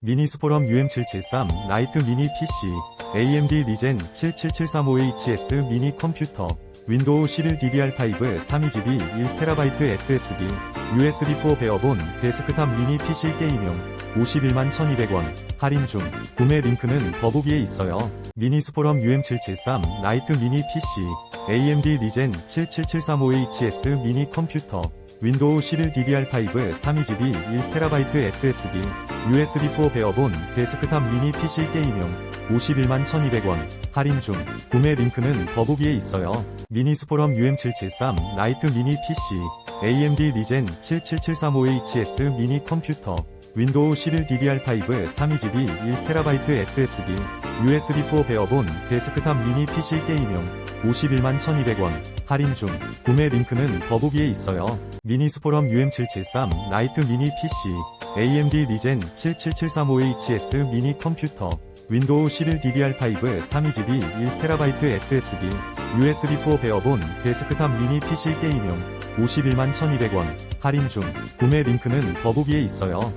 미니스포럼 UM773 라이트 미니 PC AMD 리젠 77735HS 미니 컴퓨터 윈도우 11 DDR5 32GB 1TB SSD USB4 베어본 데스크탑 미니 PC 게임용 51만 1200원 할인 중 구매 링크는 더보기에 있어요. 미니스포럼 UM773 라이트 미니 PC AMD 리젠 77735HS 미니 컴퓨터 윈도우 11 DDR5 32GB 1TB SSD USB4 베어본 데스크탑 미니 PC 게임용 51만 1200원 할인 중 구매 링크는 더보기에 있어요. 미니스포럼 UM773 라이트 미니 PC AMD 리젠 77735HS 미니 컴퓨터 윈도우 11 DDR5 32GB 1TB SSD USB4 베어본 데스크탑 미니 PC 게임용 51만 1200원 할인 중 구매 링크는 더보기에 있어요. 미니스포럼 UM773 라이트 미니 PC AMD 리젠 77735HS 미니 컴퓨터 윈도우 11 DDR5 32GB 1TB SSD USB4 베어본 데스크탑 미니 PC 게임용 51만 1200원 할인 중 구매 링크는 더보기에 있어요.